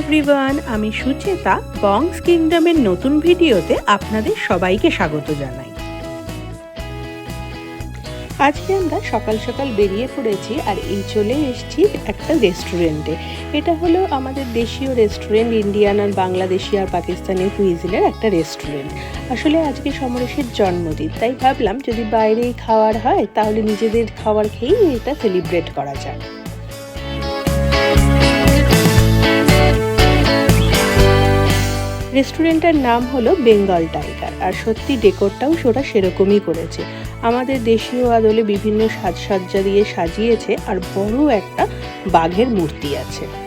Everyone, আমি সুচেতা বংস কিংডমের নতুন ভিডিওতে আপনাদের সবাইকে স্বাগত জানাই। আজকে আমরা সকাল সকাল বেরিয়ে পড়েছি আর এই চলে এসেছি একটা রেস্টুরেন্টে। এটা হলো আমাদের দেশীয় রেস্টুরেন্ট, ইন্ডিয়ান আর বাংলাদেশি আর পাকিস্তানি কুইজিনের একটা রেস্টুরেন্ট। আসলে আজকে সমরেশের জন্মদিন, তাই ভাবলাম যদি বাইরেই খাওয়ার হয় তাহলে নিজেদের খাবার খেয়েই এটা সেলিব্রেট করা যায় রেস্টুরেন্টের নাম হলো বেঙ্গল টাইগার, আর সত্যি ডেকোরটাও ওরা সেরকমই করেছে। আমাদের দেশীয় আদলে বিভিন্ন সাজসজ্জা দিয়ে সাজিয়েছে, আর বড় একটা বাঘের মূর্তি আছে।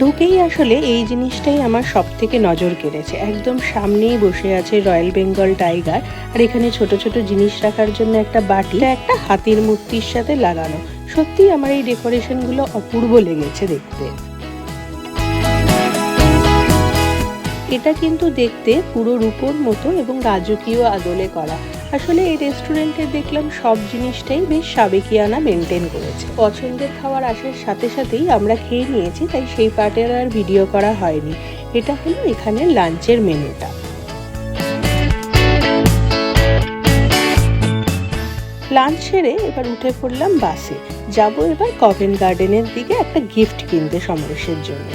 ঢুকেই আসলে এই জিনিসটাই আমার সব থেকে নজর কেড়েছে। একদম সামনেই বসে আছে রয়্যাল বেঙ্গল টাইগার আর এখানে ছোট ছোট জিনিস রাখার জন্য একটা বাটি একটা হাতির মূর্তির সাথে লাগানো। সত্যি আমার এই ডেকোরেশনগুলো অপূর্ব লেগেছে দেখতে। এটা কিন্তু দেখতে পুরো রূপোর মতো এবং রাজকীয় আদলে করা। আসলে এই রেস্টুরেন্টে দেখলাম সব জিনিসটাই বেশ সাবেকিয়ানা মেনটেন করেছে। পছন্দের খাবার আসার সাথে সাথেই আমরা খেয়ে নিয়েছি, তাই সেই পার্টের আর ভিডিও করা হয়নি। এটা হলো এখানে লাঞ্চের মেনুটা। লাঞ্চ সেরে এবার উঠে পড়লাম বাসে। যাব এবার কভেন গার্ডেনের দিকে একটা গিফট কিনতে সমরেশের জন্য।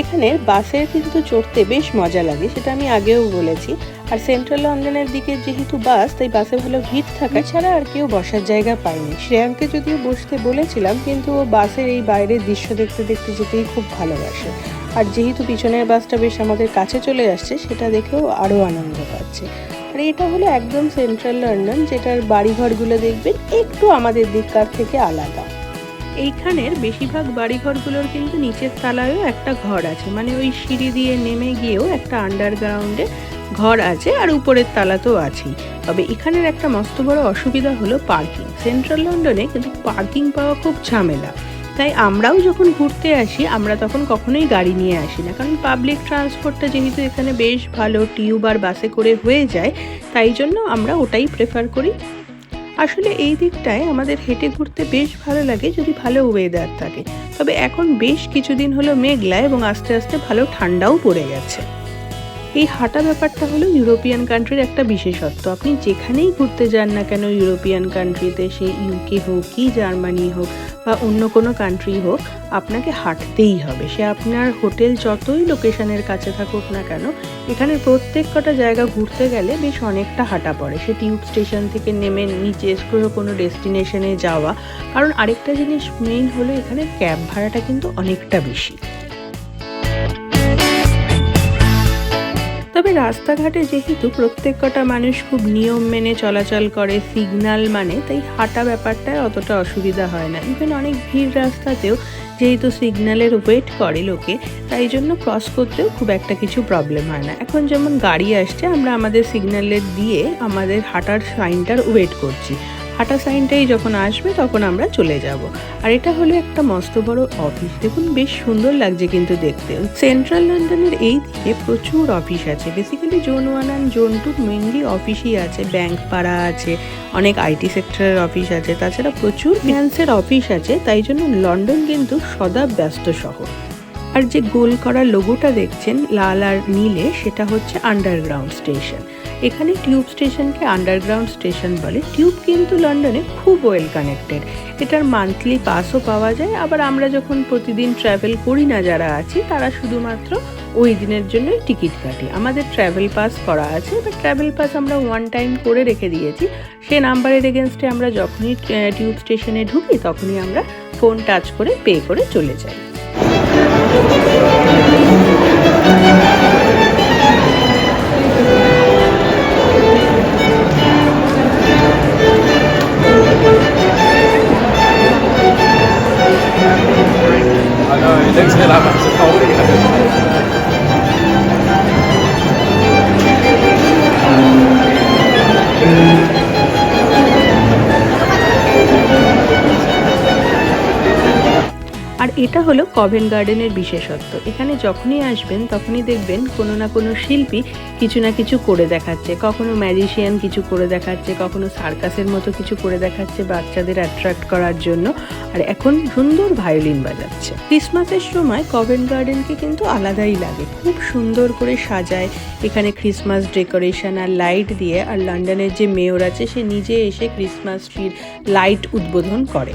এখানে বাসে কিন্তু চড়তে বেশ মজা লাগে, সেটা আমি আগেও বলেছি। আর সেন্ট্রাল লন্ডনের দিকে যেহেতু বাস তাই বাসে ভালো ভিড় থাকা ছাড়া আর কেউ বসার জায়গা পায়নি। শ্রেয়াঙ্কে যদিও বসতে বলেছিলাম, কিন্তু ও বাসের এই বাইরের দৃশ্য দেখতে দেখতে যেতেই খুব ভালোবাসে। আর যেহেতু পিছনের বাসটা বেশ আমাদের কাছে চলে আসছে, সেটা দেখেও আরও আনন্দ পাচ্ছে। আর এটা হলো একদম সেন্ট্রাল লন্ডন যেটার বাড়িঘরগুলো দেখবেন একটু আমাদের দিককার থেকে আলাদা। এইখানের বেশিরভাগ বাড়িঘরগুলোর কিন্তু নিচের তালায়ও একটা ঘর আছে মানে ওই সিঁড়ি দিয়ে নেমে গিয়েও একটা আন্ডারগ্রাউন্ডে ঘর আছে আর উপরের তালা তো আছেই তবে এখানের একটা মস্ত বড় অসুবিধা হলো পার্কিং সেন্ট্রাল লন্ডনে কিন্তু পার্কিং পাওয়া খুব ঝামেলা। তাই আমরাও যখন ঘুরতে আসি, আমরা তখন কখনোই গাড়ি নিয়ে আসি না। কারণ পাবলিক ট্রান্সপোর্টটা যেহেতু এখানে বেশ ভালো টিউব আর বাসে করে হয়ে যায়, তাই জন্য আমরা ওটাই প্রেফার করি। আসলে এই দিকটায় আমাদের হেঁটে ঘুরতে বেশ ভালো লাগে যদি ভালো ওয়েদার থাকে। তবে এখন বেশ কিছুদিন হলো মেঘলা এবং আস্তে আস্তে ভালো ঠান্ডাও পড়ে গেছে। এই হাঁটা ব্যাপারটা হলো ইউরোপিয়ান কান্ট্রির একটা বিশেষত্ব। আপনি যেখানেই ঘুরতে যান না কেন ইউরোপিয়ান কান্ট্রিতে সে ইউকে হোক কি জার্মানি হোক বা অন্য কোনো কান্ট্রি হোক, আপনাকে হাঁটতেই হবে। সে আপনার হোটেল যতই লোকেশনের কাছে থাকুক না কেন, এখানে প্রত্যেক কটা জায়গা ঘুরতে গেলে বেশ অনেকটা হাঁটা পড়ে। সে টিউব স্টেশন থেকে নেমে নিচে কোনো ডেস্টিনেশনে যাওয়া। কারণ আরেকটা জিনিস মেইন হলো এখানে ক্যাব ভাড়াটা কিন্তু অনেকটা বেশি। তবে রাস্তাঘাটে যেহেতু প্রত্যেক কটা মানুষ খুব নিয়ম মেনে চলাচল করে সিগনাল মানে তাই হাঁটা ব্যাপারটায় অতটা অসুবিধা হয় না। ইভেন অনেক ভিড় রাস্তাতেও যেহেতু সিগন্যালের ওয়েট করে লোকে, তাই জন্য ক্রস করতেও খুব একটা কিছু প্রবলেম হয় না। এখন যেমন গাড়ি আসছে, আমরা আমাদের সিগন্যালের দিয়ে আমাদের হাঁটার সাইনটার ওয়েট করছি। হাঁটা সাইনটাই যখন আসবে তখন আমরা চলে যাব। আর এটা হলো একটা মস্ত বড় অফিস দেখুন, বেশ সুন্দর লাগছে কিন্তু দেখতে। সেন্ট্রাল লন্ডনের এই দিকে প্রচুর অফিস আছে। Basically zone one and zone two mainly অফিসই আছে। ব্যাংক পাড়া আছে। অনেক আইটি সেক্টরের অফিস আছে। তাছাড়া প্রচুর ফিনান্সের অফিস আছে। তাই জন্য লন্ডন কিন্তু সদা ব্যস্ত শহর। আর যে গোল করা লোগোটা দেখছেন, লাল আর নীলে, সেটা হচ্ছে আন্ডারগ্রাউন্ড স্টেশন এখানে টিউব স্টেশনকে আন্ডারগ্রাউন্ড স্টেশন বলে। টিউব কিন্তু লন্ডনে খুব ওয়েল কানেক্টেড এটার মান্থলি পাসও পাওয়া যায়। আবার আমরা যখন প্রতিদিন ট্রাভেল করি না যারা আছি, তারা শুধুমাত্র ওই দিনের জন্যই টিকিট কাটি। আমাদের ট্রাভেল পাস করা আছে। এবার ট্রাভেল পাস আমরা ওয়ান টাইম করে রেখে দিয়েছি। সে নাম্বারের এগেনস্টে আমরা যখনই টিউব স্টেশনে ঢুকি, তখনই আমরা ফোন টাচ করে পে করে চলে যাই। এটা হলো কভেন গার্ডেনের বিশেষত্ব। এখানে যখনই আসবেন, তখনই দেখবেন কোনো না কোনো শিল্পী কিছু না কিছু করে দেখাচ্ছে। কখনো ম্যাজিশিয়ান কিছু করে দেখাচ্ছে, কখনো সার্কাসের মতো কিছু করে দেখাচ্ছে বাচ্চাদের অ্যাট্রাক্ট করার জন্য। আর এখন সুন্দর ভায়োলিন বাজাচ্ছে। ক্রিসমাসের সময় কভেন গার্ডেনকে কিন্তু আলাদাই লাগে। খুব সুন্দর করে সাজায়। এখানে ক্রিসমাস ডেকোরেশন আর লাইট দিয়ে আর লন্ডনের যে মেয়র আছে, সে নিজে এসে ক্রিসমাস ট্রির লাইট উদ্বোধন করে।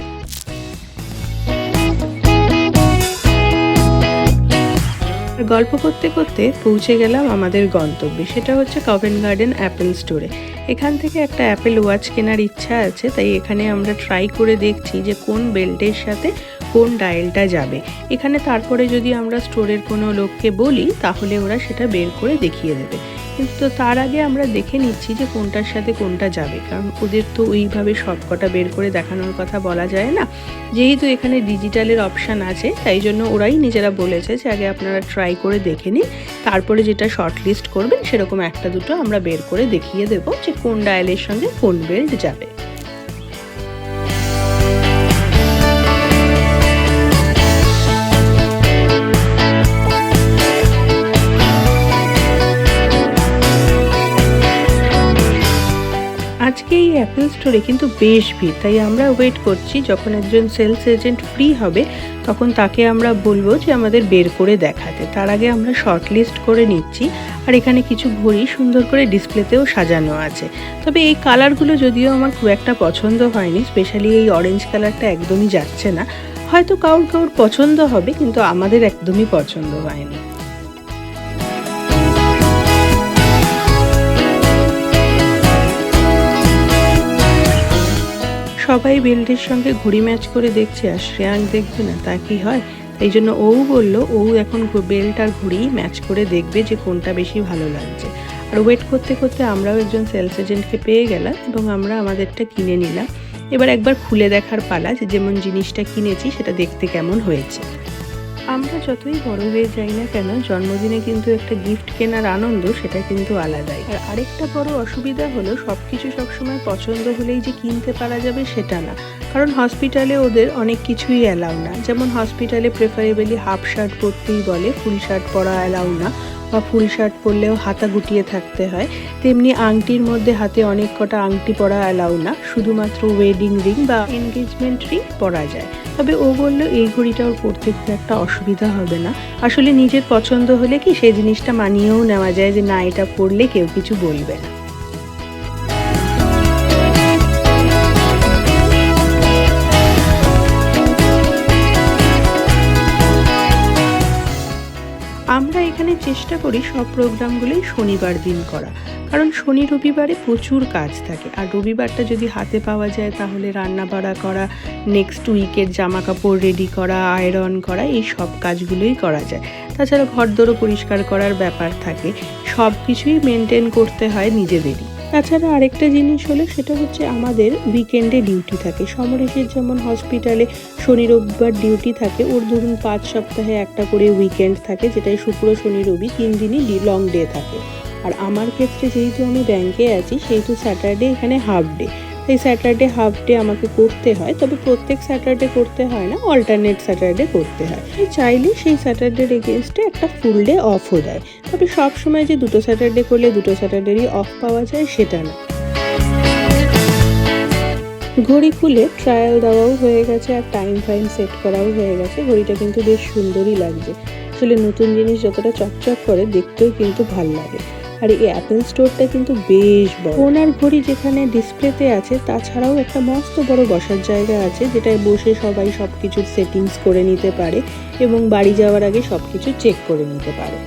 গল্প করতে করতে পৌঁছে গেলাম আমাদের গন্তব্যে। সেটা হচ্ছে কভেন গার্ডেন অ্যাপেল স্টোরে এখান থেকে একটা অ্যাপেল ওয়াচ কেনার ইচ্ছা আছে, তাই এখানে আমরা ট্রাই করে দেখছি যে কোন বেল্টের সাথে কোন ডায়েলটা যাবে। এখানে তারপরে যদি আমরা স্টোরের কোনো লোককে বলি, তাহলে ওরা সেটা বের করে দেখিয়ে দেবে। কিন্তু তার আগে আমরা দেখে নিচ্ছি যে কোনটার সাথে কোনটা যাবে। কারণ ওদের তো ওইভাবে সবকটা বের করে দেখানোর কথা বলা যায় না। যেহেতু এখানে ডিজিটালের অপশান আছে, তাই জন্য ওরাই নিজেরা বলেছে যে আগে আপনারা ট্রাই করে দেখে নিন তারপরে যেটা শর্ট লিস্ট করবেন, সেরকম একটা দুটো আমরা বের করে দেখিয়ে দেবো যে কোন ডায়ালের সঙ্গে কোন বেল্ট যাবে। অ্যাপেল স্টোরে কিন্তু বেশ ভিড়। তাই আমরা ওয়েট করছি, যখন একজন সেলস এজেন্ট ফ্রি হবে, তখন তাকে আমরা বলব যে আমাদের বের করে দেখাতে। তার আগে আমরা শর্ট লিস্ট করে নিচ্ছি, আর এখানে কিছু ঘড়ি সুন্দর করে ডিসপ্লেতেও সাজানো আছে। তবে এই কালারগুলো যদিও আমার খুব একটা পছন্দ হয়নি স্পেশালি এই অরেঞ্জ কালারটা একদমই যাচ্ছে না। হয়তো কাউর কাউর পছন্দ হবে, কিন্তু আমাদের একদমই পছন্দ হয়নি। সবাই বেল্টের সঙ্গে ঘুড়ি ম্যাচ করে দেখছে, আর শ্রেয়াঙ্ক দেখবে না, তা কি হয়? এই জন্য ও বলল, ও এখন বেল্ট আর ঘুড়ি ম্যাচ করে দেখবে যে কোনটা বেশি ভালো লাগছে। আর ওয়েট করতে করতে আমরাও একজন সেলস এজেন্টকে পেয়ে গেলাম, এবং আমরা আমাদেরটা কিনে নিলাম। এবার একবার খুলে দেখার পালা যে, যেমন জিনিসটা কিনেছি, সেটা দেখতে কেমন হয়েছে? আমরা যতই বড় হয়ে যাই না কেন, জন্মদিনে কিন্তু একটা গিফট কেনার আনন্দ, সেটা কিন্তু আলাদাই। আর আরেকটা বড় অসুবিধা হলো সব কিছু সবসময় পছন্দ হলেই যে কিনতে পারা যাবে সেটা না। কারণ হসপিটালে ওদের অনেক কিছুই অ্যালাউ না। যেমন হসপিটালে প্রেফারেবলি হাফ শার্ট পরতেই বলে ফুল শার্ট পরা অ্যালাউ না। বা ফুল শার্ট পরলেও হাতা গুটিয়ে থাকতে হয়। তেমনি আংটির মধ্যে হাতে অনেক কটা আংটি পরা অ্যালাউ না, শুধুমাত্র ওয়েডিং রিং বা এনগেজমেন্ট রিং পরা যায়। তবে ও বলল, এই ঘড়িটা ওর পরতে খুব একটা অসুবিধা হবে না। আসলে নিজের পছন্দ হলে কি সেই জিনিসটা মানিয়েও নেওয়া যায় যে না, এটা পরলে কেউ কিছু বলবে না। আমরা এখানে চেষ্টা করি সব প্রোগ্রামগুলোই শনিবার দিন করা। কারণ শনি রবিবারে প্রচুর কাজ থাকে। আর রবিবারটা যদি হাতে পাওয়া যায় তাহলে রান্না বাড়া করা নেক্সট উইকের জামা কাপড় রেডি করা আয়রন করা, এই সব কাজগুলোই করা যায়। তাছাড়া ঘরদোরও পরিষ্কার করার ব্যাপার থাকে। সব কিছুই মেনটেন করতে হয় নিজেদেরই। তাছাড়া আরেকটা জিনিস হলো, সেটা হচ্ছে আমাদের উইকেন্ডে ডিউটি থাকে। সমরেশের যেমন হসপিটালে শনি, রবিবার ডিউটি থাকে, ওর ধরুন পাঁচ সপ্তাহে একটা করে উইকেন্ড থাকে যেটাই শুক্র, শনি, রবি তিন দিনই লং ডে থাকে। আর আমার ক্ষেত্রে যেহেতু আমি ব্যাংকে আছি, সেহেতু স্যাটারডে এখানে হাফ ডে তাই স্যাটারডে হাফ ডে আমাকে করতে হয়, তবে প্রত্যেক স্যাটারডে করতে হয় না অল্টারনেট স্যাটারডে করতে হয়। চাইলে সেই স্যাটারডের এগেনস্টে একটা ফুল ডে অফও দেয়। তবে সব সময় যে দুটো স্যাটারডে করলে দুটো স্যাটারডেরই অফ পাওয়া যায়, সেটা না। ঘড়ি খুলে ট্রায়াল দেওয়াও হয়ে গেছে আর টাইম ফাইম সেট করাও হয়ে গেছে। ঘড়িটা কিন্তু বেশ সুন্দরই লাগছে। আসলে নতুন জিনিস যতটা চকচক করে, দেখতেও কিন্তু ভালো লাগে। আর এই অ্যাপেল স্টোরটা কিন্তু বেশ বড়। ওনার ঘড়ি যেখানে ডিসপ্লেতে আছে, তাছাড়াও একটা মস্ত বড় বসার জায়গা আছে, যেটায় বসে সবাই সব কিছুর সেটিংস করে নিতে পারে এবং বাড়ি যাওয়ার আগে সব কিছু চেক করে নিতে পারে।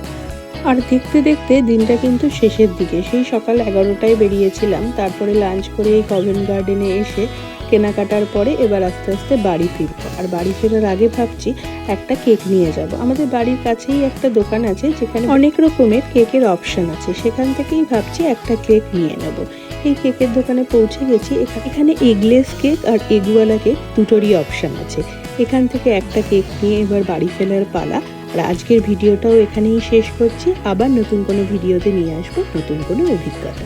আর দেখতে দেখতে দিনটা কিন্তু শেষের দিকে, সেই সকাল এগারোটায় বেরিয়েছিলাম, তারপরে লাঞ্চ করে এই কভেন গার্ডেনে এসে কেনাকাটার পরে এবার আস্তে আস্তে বাড়ি ফিরবো। আর বাড়ি ফেরার আগে ভাবছি একটা কেক নিয়ে যাব। আমাদের বাড়ির কাছেই একটা দোকান আছে যেখানে অনেক রকমের কেকের অপশন আছে। সেখান থেকেই ভাবছি একটা কেক নিয়ে নেব। এই কেকের দোকানে পৌঁছে গেছি। এখানে এগলেস কেক আর এগওয়ালা কেক দুটোরই অপশন আছে। এখান থেকে একটা কেক নিয়ে এবার বাড়ি ফেরার পালা। আর আজকের ভিডিওটাও এখানেই শেষ করছি। আবার নতুন কোনো ভিডিওতে নিয়ে আসব নতুন কোনো অভিজ্ঞতা।